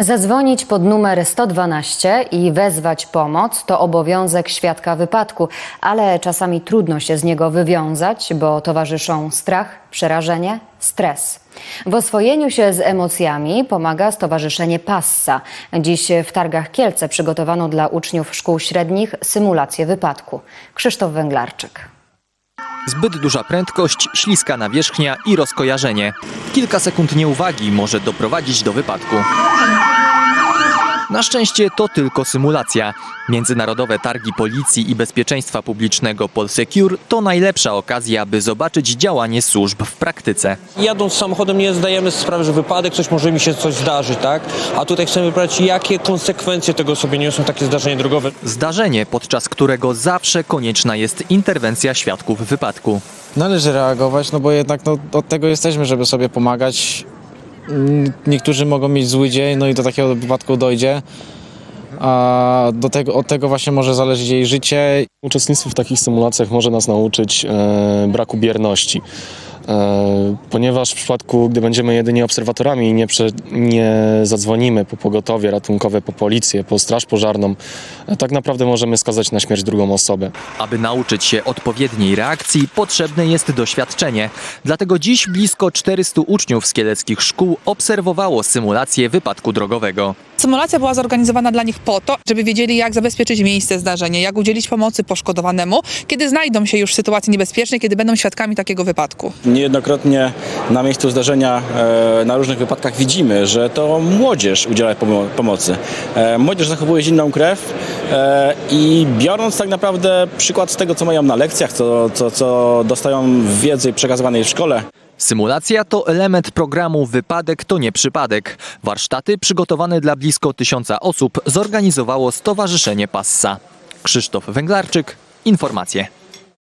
Zadzwonić pod numer 112 i wezwać pomoc to obowiązek świadka wypadku, ale czasami trudno się z niego wywiązać, bo towarzyszą strach, przerażenie, stres. W oswojeniu się z emocjami pomaga Stowarzyszenie Passa. Dziś w Targach Kielce przygotowano dla uczniów szkół średnich symulację wypadku. Krzysztof Węglarczyk. Zbyt duża prędkość, śliska nawierzchnia i rozkojarzenie. Kilka sekund nieuwagi może doprowadzić do wypadku. Na szczęście to tylko symulacja. Międzynarodowe targi policji i bezpieczeństwa publicznego Polsecure to najlepsza okazja, by zobaczyć działanie służb w praktyce. Jadąc samochodem nie zdajemy sobie sprawy, że wypadek, coś może mi się coś zdarzyć, tak? A tutaj chcemy wybrać, jakie konsekwencje tego sobie niosą takie zdarzenie drogowe. Zdarzenie, podczas którego zawsze konieczna jest interwencja świadków wypadku. Należy reagować, no bo jednak no, od tego jesteśmy, żeby sobie pomagać. Mm, Niektórzy mogą mieć zły dzień, no i do takiego wypadku dojdzie. A do tego, od tego właśnie może zależeć jej życie. Uczestnictwo w takich symulacjach może nas nauczyć e, braku bierności. E, ponieważ w przypadku, gdy będziemy jedynie obserwatorami i nie, nie zadzwonimy po pogotowie ratunkowe, po policję, po straż pożarną, e, tak naprawdę możemy skazać na śmierć drugą osobę. Aby nauczyć się odpowiedniej reakcji, potrzebne jest doświadczenie. Dlatego dziś blisko 400 uczniów z kieleckich szkół obserwowało symulację wypadku drogowego. Symulacja była zorganizowana dla nich po to, żeby wiedzieli, jak zabezpieczyć miejsce zdarzenia, jak udzielić pomocy poszkodowanemu, kiedy znajdą się już w sytuacji niebezpiecznej, kiedy będą świadkami takiego wypadku. Niejednokrotnie na miejscu zdarzenia e, na różnych wypadkach widzimy, że to młodzież udziela pomo- pomocy. E, Młodzież zachowuje zimną krew e, i biorąc tak naprawdę przykład z tego, co mają na lekcjach, co, co, co dostają wiedzy przekazywanej w szkole, Symulacja to element programu Wypadek to nie przypadek. Warsztaty przygotowane dla blisko tysiąca osób zorganizowało Stowarzyszenie Passa. Krzysztof Węglarczyk, informacje.